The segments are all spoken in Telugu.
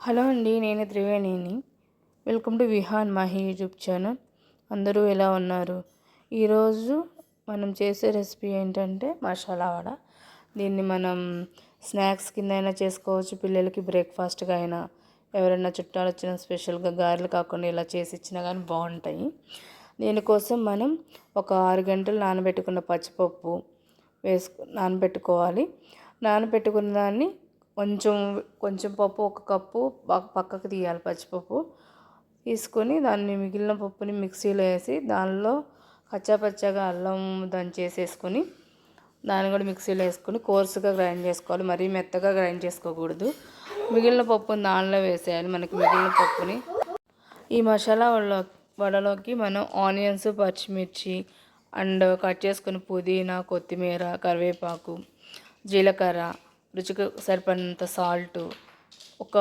హలో అండి నేను త్రివేణిని. Welcome to Vihan Mahi YouTube channel. అందరూ ఎలా ఉన్నారు? ఈరోజు మనం చేసే రెసిపీ ఏంటంటే మసాలా వడ. దీన్ని మనం స్నాక్స్ కింద అయినా చేసుకోవచ్చు పిల్లలకి బ్రేక్ఫాస్ట్గా అయినా. ఎవరైనా చుట్టాలు వచ్చిన స్పెషల్గా గారెలు కాకుండా ఇలా చేసి ఇచ్చినా కానీ బాగుంటాయి దీనికోసం మనం ఒక ఆరు గంటలు నానబెట్టుకున్న పచ్చిపప్పు వేసుకు నానబెట్టుకోవాలి. నానబెట్టుకున్న దాన్ని కొంచెం కొంచెం పప్పు ఒక కప్పు పక్కకు తీయాలి పచ్చిపప్పు. తీసుకొని దాన్ని మిగిలిన పప్పుని మిక్సీలో వేసి దానిలో కచ్చాపచ్చగా అల్లం దంచేసేసుకొని దాన్ని కూడా మిక్సీలో వేసుకొని కోర్సుగా గ్రైండ్ చేసుకోవాలి. మరీ మెత్తగా గ్రైండ్ చేసుకోకూడదు. మిగిలిన పప్పుని దానిలో వేసేయాలి. మనకి మిగిలిన పప్పుని ఈ మసాలా వడలో వడలోకి మనం ఆనియన్స్ పచ్చిమిర్చి అండ్ కట్ చేసుకుని పుదీనా కొత్తిమీర కరివేపాకు జీలకర్ర రుచికి సరిపడినంత సాల్ట్ ఒక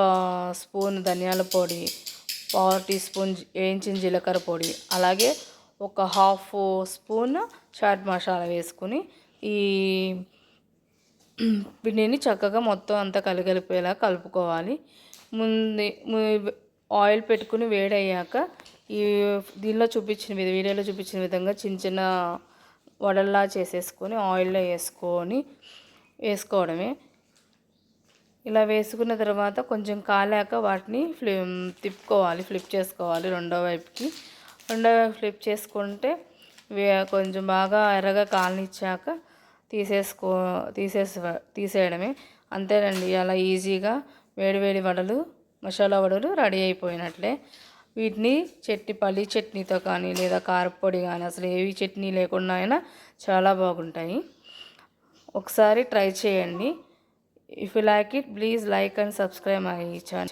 స్పూన్ ధనియాల పొడి పావు టీ స్పూన్ వేయించిన జీలకర్ర పొడి అలాగే ఒక హాఫ్ స్పూన్ చాట్ మసాలా వేసుకుని ఈ పిండిని చక్కగా మొత్తం అంతా కలగలిపోయేలా కలుపుకోవాలి. ముందు ఆయిల్ పెట్టుకుని వేడయ్యాక ఈ దీనిలో చూపించిన వీడియోలో చూపించిన విధంగా చిన్న చిన్న వడల్లా చేసేసుకొని ఆయిల్లో వేసుకొని వేసుకోవడమే. ఇలా వేసుకున్న తర్వాత కొంచెం కాలాక వాటిని ఫ్లి తిప్పుకోవాలి ఫ్లిప్ చేసుకోవాలి రెండో వైపుకి. రెండో వైపు ఫ్లిప్ చేసుకుంటే కొంచెం బాగా ఎర్రగా కాలనిచ్చాక తీసేసుకో తీసేసి తీసేయడమే. అంతేనండి అలా ఈజీగా వేడివేడి వడలు మసాలా వడలు రెడీ అయిపోయినట్లే. వీటిని చట్నీ పల్లి చట్నీతో కానీ లేదా కారపొడి కానీ అసలు ఏవి చట్నీ లేకుండా అయినా చాలా బాగుంటాయి. ఒకసారి ట్రై చేయండి. If you like it, please like and subscribe my channel.